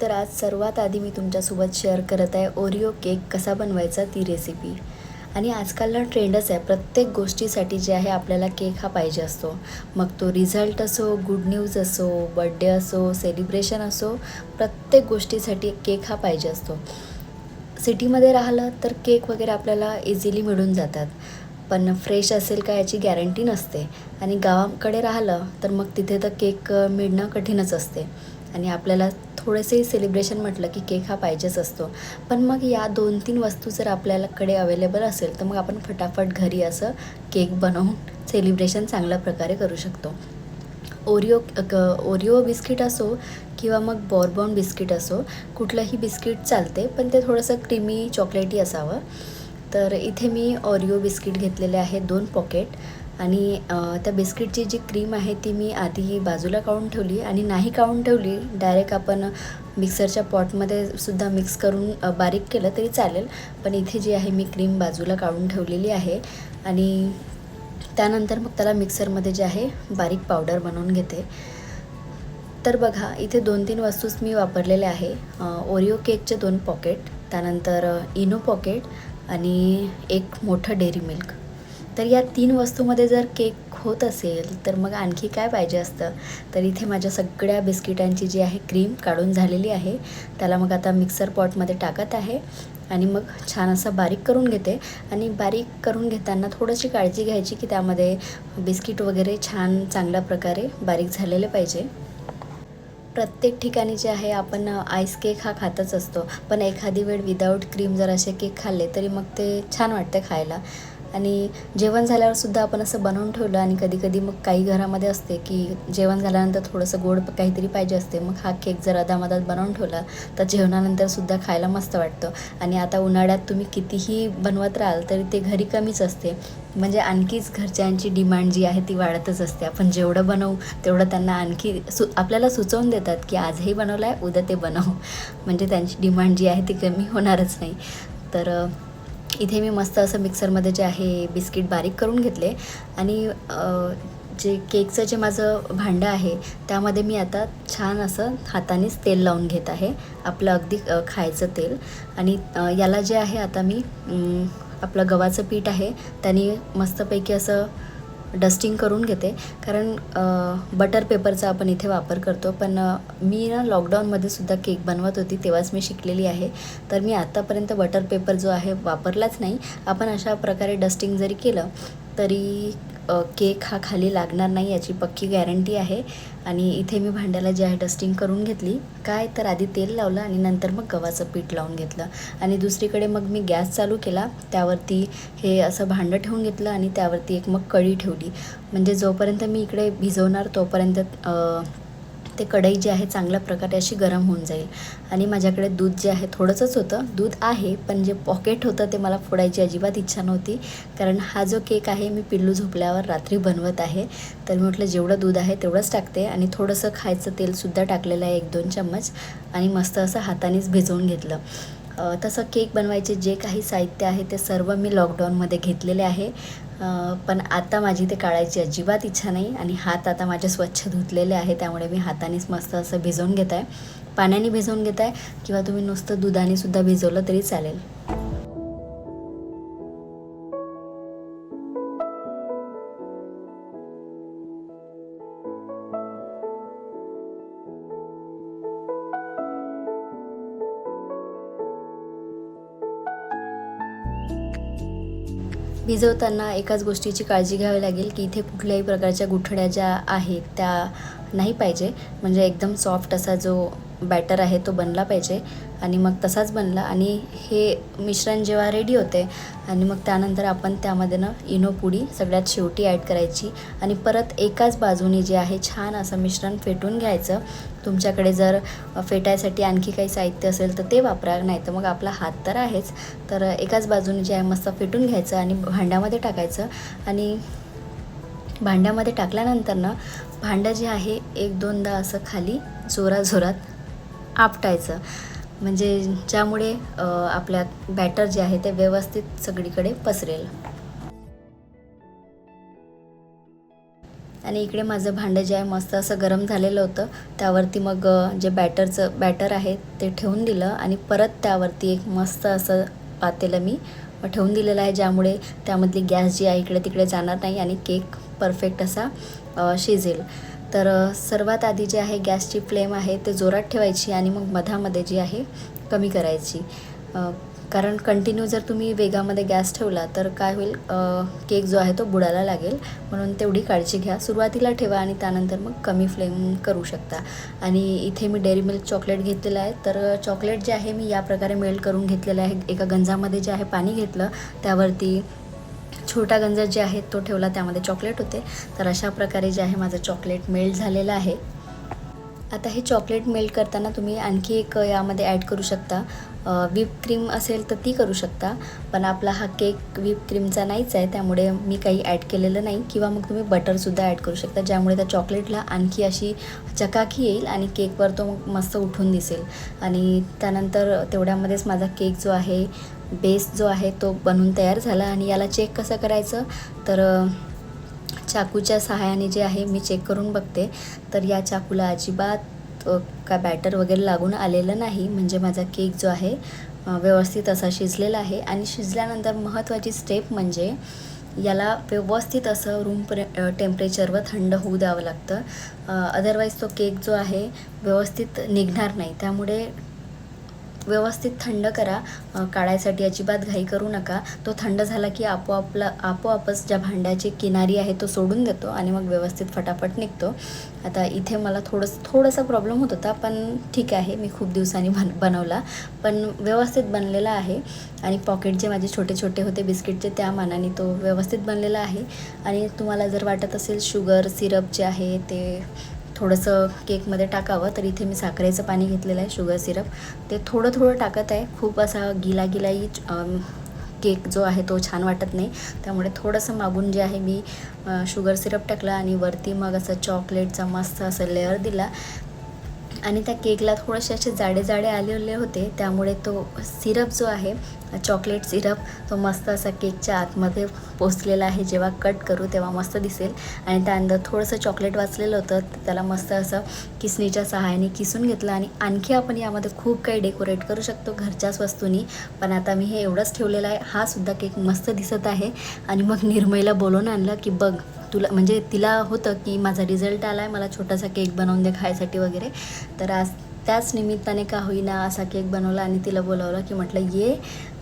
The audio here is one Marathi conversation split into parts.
तर आज सर्वात आधी मी तुमच्यासोबत शेअर करत आहे ओरिओ केक कसा बनवायचा ती रेसिपी आणि आजकालला ट्रेंडच आहे प्रत्येक गोष्टीसाठी जे आहे आपल्याला केक हा पाहिजे असतो. मग तो रिझल्ट असो गुड न्यूज असो बड्डे असो सेलिब्रेशन असो प्रत्येक गोष्टीसाठी केक हा पाहिजे असतो. सिटीमध्ये राहिलं तर केक वगैरे आपल्याला इझिली मिळून जातात. पण फ्रेश असेल का याची गॅरंटी नसते. आणि गावाकडे राहिलं तर मग तिथे तर केक मिळणं कठीणच असते. आणि आपल्याला थोडेसे सेलिब्रेशन म्हटलं की केक हा पाहिजेच असतो. पण मग या दोन तीन वस्तू जर आपल्याकडे अवेलेबल असेल तर मग आपण फटाफट घरी असं केक बनवून सेलिब्रेशन चांगल्या प्रकारे करू शकतो. ओरिओ क ओरिओ बिस्किट असो किंवा मग बॉर्बॉन बिस्किट असो कुठलंही बिस्किट चालते पण ते थोडंसं क्रीमी चॉकलेटी असावं. तर इथे मी ओरिओ बिस्किट घेतलेले आहे दोन पॉकेट आणि त्या बिस्किटची जी क्रीम आहे ती मी आधी बाजूला काढून ठेवली आणि नाही काढून ठेवली डायरेक्ट आपण मिक्सरच्या पॉटमध्ये सुद्धा मिक्स करून बारीक केलं तरी चालेल. पण इथे जी आहे मी क्रीम बाजूला काढून ठेवलेली आहे आणि त्यानंतर मग त्याला मिक्सरमध्ये जे आहे बारीक पावडर बनवून घेते. तर बघा इथे दोन तीन वस्तूच मी वापरलेल्या आहे. ओरिओ केकचे दोन पॉकेट त्यानंतर इनो पॉकेट आणि एक मोठं डेअरी मिल्क. तर या तीन वस्तूमध्ये जर केक होत असेल तर मग आणखी काय पाहिजे असतं? तर इथे माझ्या सगळ्या बिस्किटांची जी आहे क्रीम काढून झालेली आहे. त्याला मग आता मिक्सर पॉटमध्ये टाकत आहे आणि मग छान असं बारीक करून घेते. आणि बारीक करून घेताना थोडीशी काळजी घ्यायची की त्यामध्ये बिस्किट वगैरे छान चांगल्या प्रकारे बारीक झालेले पाहिजे. प्रत्येक ठिकाणी जे आहे आपण आईस केक हा खातच असतो. पण एखादी वेळ विदाऊट क्रीम जर असे केक खाल्ले तरी मग ते छान वाटते खायला. आणि जेवण झाल्यावरसुद्धा आपण असं बनवून ठेवलं आणि कधी कधी मग काही घरामध्ये असते की जेवण झाल्यानंतर थोडंसं गोड काहीतरी पाहिजे असते मग हा केक जर अदामधात बनवून ठेवला तर जेवणानंतरसुद्धा खायला मस्त वाटतं. आणि आता उन्हाळ्यात तुम्ही कितीही बनवत राहाल तरी ते घरी कमीच असते. म्हणजे आणखीच घरच्यांची डिमांड जी आहे ती वाढतच असते. आपण जेवढं बनवू तेवढं त्यांना आणखी सु आपल्याला सुचवून देतात की आजही बनवलं आहे उद्या ते बनव. म्हणजे त्यांची डिमांड जी आहे ती कमी होणारच नाही. तर इथे मी मस्त असं मिक्सरमध्ये जे आहे बिस्किट बारीक करून घेतले. आणि जे केकचं जे माझं भांडं आहे त्यामध्ये मी आता छान असं हातानेच तेल लावून घेत आहे. आपलं अगदी खायचं तेल. आणि याला जे आहे आता मी आपलं गव्हाचं पीठ आहे त्याने मस्तपैकी असं डस्टिंग करून घेते. कारण बटर पेपरचा आपण इथे वापर करतो. पण मी ना लॉकडाऊनमध्ये सुद्धा केक बनवत होती तेव्हाच मी शिकलेली आहे. तर मी आत्तापर्यंत बटर पेपर जो आहे वापरलाच नाही. आपण अशा प्रकारे डस्टिंग जरी केलं तरी केक हा खाली लागणार नाही याची पक्की गॅरंटी आहे. आणि इथे मी भांड्याला जे आहे डस्टिंग करून घेतली. काय तर आधी तेल लावलं आणि नंतर मग गव्हाचं पीठ लावून घेतलं. आणि दुसरीकडे मग मी गॅस चालू केला. त्यावरती हे असं भांडं ठेवून घेतलं आणि त्यावरती एक मग कढी ठेवली. म्हणजे जोपर्यंत मी इकडे भिजवणार तोपर्यंत ते कढई जी आहे चांगल्या प्रकारे अशी गरम होऊन जाईल. आणि माझ्याकडे दूध जे आहे थोडंसंच होतं. दूध आहे पण जे पॉकेट होतं ते मला फोडायची अजिबात इच्छा नव्हती. कारण हा जो केक आहे मी पिल्लू झोपल्यावर रात्री बनवत आहे. तर मी म्हटलं जेवढं दूध आहे तेवढंच टाकते. आणि थोडंसं खायचं तेलसुद्धा टाकलेलं आहे एक दोन चम्मच. आणि मस्त असं हातानेच भिजवून घेतलं. तसं केक बनवायचे जे काही साहित्य आहे ते सर्व मी लॉकडाऊनमध्ये घेतलेले आहे. पण आता माझी ते काढायची अजिबात इच्छा नाही आणि हात आता माझे स्वच्छ धुतलेले आहे त्यामुळे मी हातानेच मस्त असं भिजवून घेत आहे. पाण्याने भिजवून घेत आहे किंवा तुम्ही नुसतं दुधाने सुद्धा भिजवलं तरी चालेल. भिजवताना एकाच गोष्टीची काळजी घ्यावी लागेल की इथे कुठल्याही प्रकारच्या गुठड्या ज्या आहेत त्या नाही पाहिजे. म्हणजे एकदम सॉफ्ट असा जो बॅटर आहे तो बनला पाहिजे. आणि मग तसाच बनला. आणि हे मिश्रण जेव्हा रेडी होते आणि मग त्यानंतर आपण त्यामध्ये ना इनो पुडी सगळ्यात शेवटी ॲड करायची. आणि परत एकाच बाजूने जे आहे छान असं मिश्रण फेटून घ्यायचं. तुमच्याकडे जर फेटायसाठी आणखी काही साहित्य असेल तर ते वापरा नाही तर मग आपला हात तर आहेच. तर एकाच बाजूने जे आहे मस्त फेटून घ्यायचं आणि भांड्यामध्ये टाकायचं. आणि भांड्यामध्ये टाकल्यानंतर ना भांडं जे आहे एक दोनदा असं खाली जोराजोरात आपटायचं. म्हणजे ज्यामुळे आपल्यात आपल्या बॅटर जे आहे ते व्यवस्थित सगळीकडे पसरेल. आणि इकडे माझं भांडं जे आहे मस्त असं गरम झालेलं होतं. त्यावरती मग जे बॅटरचं बॅटर आहे ते ठेवून दिलं आणि परत त्यावरती एक मस्त असं पातेलं मी ठेवून दिलेलं आहे ज्यामुळे त्यामधली गॅस जी आहे इकडे तिकडे जाणार नाही आणि केक परफेक्ट असा शिजेल. तर सर्वात आधी जे आहे गॅसची फ्लेम आहे ते जोरात ठेवायची आणि मग मधामध्ये जी आहे कमी करायची. कारण कंटिन्यू जर तुम्ही वेगामध्ये गॅस ठेवला तर काय होईल केक जो आहे तो बुडायला लागेल. म्हणून तेवढी काळजी घ्या. सुरुवातीला ठेवा आणि त्यानंतर मग कमी फ्लेम करू शकता. आणि इथे मी डेअरी मिल्क चॉकलेट घेतलेलं आहे. तर चॉकलेट जे आहे मी या प्रकारे मेल्ट करून घेतलेलं आहे. एका गंजामध्ये जे आहे पाणी घेतलं त्यावरती छोटा गंजा जे आहे तो ठेवला त्यामध्ये चॉकलेट होते. तर अशा प्रकारे जे आहे माझं चॉकलेट मेल्ट झालेलं आहे. आता हे चॉकलेट मेल्ट करताना तुम्ही आणखी एक यामध्ये ॲड करू शकता. व्हीप क्रीम असेल तर ती करू शकता. पण आपला हा केक व्हीप क्रीमचा नाहीच आहे त्यामुळे मी काही ॲड केलेलं नाही. किंवा मग तुम्ही बटरसुद्धा ॲड करू शकता ज्यामुळे त्या चॉकलेटला आणखी अशी चकाकी येईल आणि केकवर तो मग मस्त उठून दिसेल. आणि त्यानंतर तेवढ्यामध्येच माझा केक जो आहे बेस जो आहे तो बनून तयार झाला आणि याला चेक कसं करायचं? तर चाकूच्या सहाय्याने जे आहे मी चेक करून बघते. तर या चाकूला अजिबात का काय बॅटर वगैरे लागून आलेलं नाही. म्हणजे माझा केक जो आहे व्यवस्थित असा शिजलेला आहे. आणि शिजल्यानंतर महत्त्वाची स्टेप म्हणजे याला व्यवस्थित असं रूम प्रे टेम्परेचरवर थंड होऊ द्यावं लागतं. अदरवाईज तो केक जो आहे व्यवस्थित निघणार नाही. त्यामुळे व्यवस्थित थंड करा. काढायसाठी अजिबात घाई करू नका. तो थंड झाला की आपोआपला आपोआपच ज्या भांड्याची किनारी आहे तो सोडून देतो आणि मग व्यवस्थित फटाफट निघतो. आता इथे मला थोडंसं थोडासा प्रॉब्लेम होत होता पण ठीक आहे. मी खूप दिवसांनी बन बनवला. पण व्यवस्थित बनलेला आहे. आणि पॉकेट जे माझे छोटे छोटे होते बिस्किटचे त्या मानाने तो व्यवस्थित बनलेला आहे. आणि तुम्हाला जर वाटत असेल शुगर सिरप जे आहे ते थोडंसं केकमध्ये टाकावं. तर इथे मी साखरेचं पाणी घेतलेलं आहे शुगर सिरप. ते थोडं थोडं टाकत आहे. खूप असा गिला गिलाही केक जो आहे तो छान वाटत नाही. त्यामुळे थोडंसं मागून जे आहे मी शुगर सिरप टाकला आणि वरती मग असं चॉकलेटचा मस्त असं लेअर दिला. आणि त्या केकला थोडेसे असे जाडे जाडे आलेले होते. त्यामुळे तो सिरप जो आहे चॉकलेट सिरप तो मस्त असा केकच्या आतमध्ये पोचलेला आहे. जेव्हा कट करू तेव्हा मस्त दिसेल. आणि त्यानंतर थोडंसं चॉकलेट वाचलेलं होतं. त्याला मस्त असं किसणीच्या सहाय्याने किसून घेतलं. आणि आणखी आपण यामध्ये खूप काही डेकोरेट करू शकतो घरच्याच वस्तूंनी. पण आता मी हे एवढंच ठेवलेलं आहे. हा सुद्धा केक मस्त दिसत आहे. आणि मग निर्मयला बोलवून आणलं की बघ तुला म्हणजे तिला होतं की माझा रिझल्ट आला आहे मला छोटासा केक बनवून दे खायसाठी वगैरे. तर आज त्याच निमित्ताने का होईना असा केक बनवला आणि तिला बोलावलं की म्हटलं ये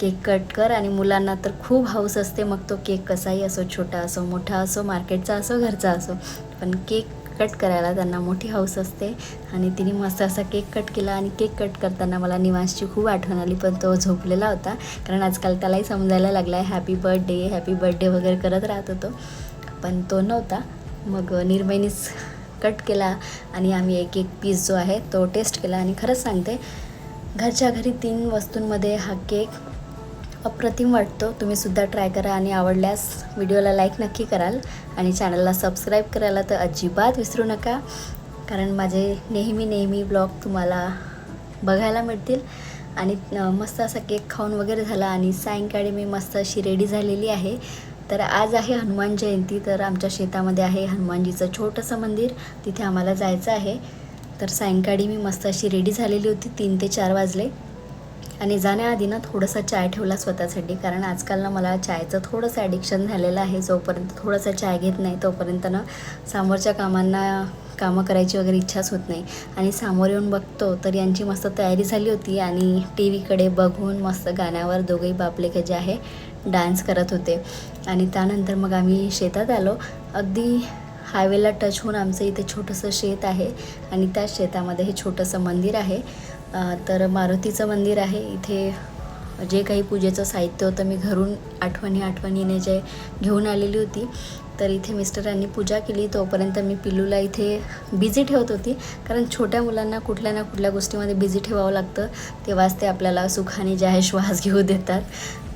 केक कट कर. आणि मुलांना तर खूप हाऊस असते मग तो केक कसाही असो छोटा असो मोठा असो मार्केटचा असो घरचा असो. पण केक कट करायला त्यांना मोठी हाऊस असते आणि तिने मस्त असा केक कट केला आणि केक कट करताना मला निवासची खूप आठवण आली पण तो झोपलेला होता. कारण आजकाल त्यालाही समजायला लागला आहे हॅपी बर्थडे हॅपी बर्थडे वगैरे करत राहत होतो. पण तो नव्हता. मग निर्मयनीच कट केला आणि आम्ही एक एक पीस जो आहे तो टेस्ट केला. आणि खरंच सांगते घरच्या घरी तीन वस्तूंमध्ये हा केक अप्रतिम वाटतो. तुम्हीसुद्धा ट्राय करा आणि आवडल्यास व्हिडिओला लाईक नक्की कराल. आणि चॅनलला सबस्क्राईब करायला तर अजिबात विसरू नका. कारण माझे नेहमी नेहमी ब्लॉग तुम्हाला बघायला मिळतील. आणि मस्त असा केक खाऊन वगैरे झाला. आणि सायंकाळी मी मस्त अशी रेडी झालेली आहे. तर आज आहे हनुमान जयंती तर आमच्या शेतामध्ये आहे हनुमानजीचं छोटंसं मंदिर. तिथे आम्हाला जायचं आहे. तर सायंकाळी मी मस्त अशी रेडी झालेली होती तीन ते चार वाजले. आणि जाण्याआधी ना थोडासा चाय ठेवला स्वतःसाठी कारण आजकाल ना मला चायचं थोडंसं ॲडिक्शन झालेलं आहे. जोपर्यंत थोडासा चाय घेत नाही तोपर्यंत ना समोरच्या कामांना कामं करायची वगैरे इच्छाच होत नाही. आणि समोर येऊन बघतो तर यांची मस्त तयारी झाली होती. आणि टी व्हीकडे बघून मस्त गाण्यावर दोघेही बापले जे आहे डान्स करत होते. आणि त्यानंतर मग आम्ही शेतात आलो. अगदी हायवेला टच होऊन आमचं इथे छोटंसं शेत आहे आणि त्या शेतामध्ये हे छोटंसं मंदिर आहे. तर मारुतीचं मंदिर आहे. इथे जे काही पूजेचं साहित्य होतं मी घरून आठवणी आठवणीने जे घेऊन आलेली होती. तर इथे मिस्टरांनी पूजा केली. तोपर्यंत मी पिल्लूला इथे बिझी ठेवत होती. कारण छोट्या मुलांना कुठल्या ना कुठल्या गोष्टीमध्ये बिझी ठेवावं लागतं. तेव्हाच ते आपल्याला सुखाने जे आहे श्वास घेऊ देतात.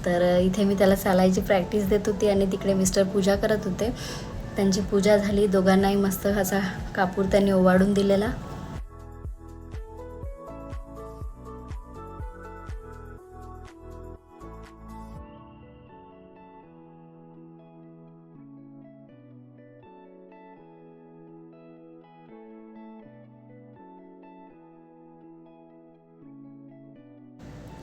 तर इथे मी त्याला चालायची प्रॅक्टिस देत होती आणि तिकडे मिस्टर पूजा करत होते. त्यांची पूजा झाली. दोघांनाही मस्त असा कापूर त्यांनी ओवाळून दिलेला.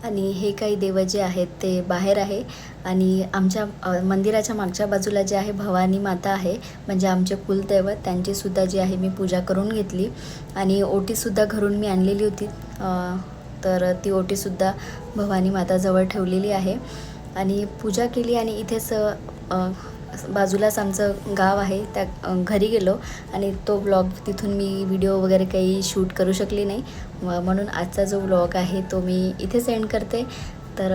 आणि हे काही देव जे आहेत ते बाहेर आहे. आणि आमच्या मंदिराच्या मागच्या बाजूला जे आहे भवानी माता आहे म्हणजे आमचे कुलदैवत त्यांचीसुद्धा जी आहे मी पूजा करून घेतली. आणि ओटीसुद्धा घरून मी आणलेली होती. तर ती ओटीसुद्धा भवानी माताजवळ ठेवलेली आहे. आणि पूजा केली आणि इथेच बाजूलाच आमचं गाव आहे. त्या घरी गेलो आणि तो ब्लॉग तिथून मी व्हिडिओ वगैरे काही शूट करू शकली नाही. म्हणून आजचा जो ब्लॉग आहे तो मी इथेच एंड करते. तर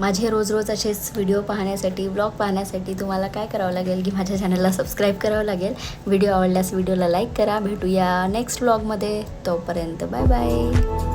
माझे रोज रोज असेच व्हिडिओ पाहण्यासाठी ब्लॉग पाहण्यासाठी तुम्हाला काय करावं लागेल की माझ्या चॅनलला सबस्क्राईब करावं लागेल. व्हिडिओ आवडल्यास व्हिडिओला लाईक करा. भेटूया नेक्स्ट ब्लॉगमध्ये तोपर्यंत बाय बाय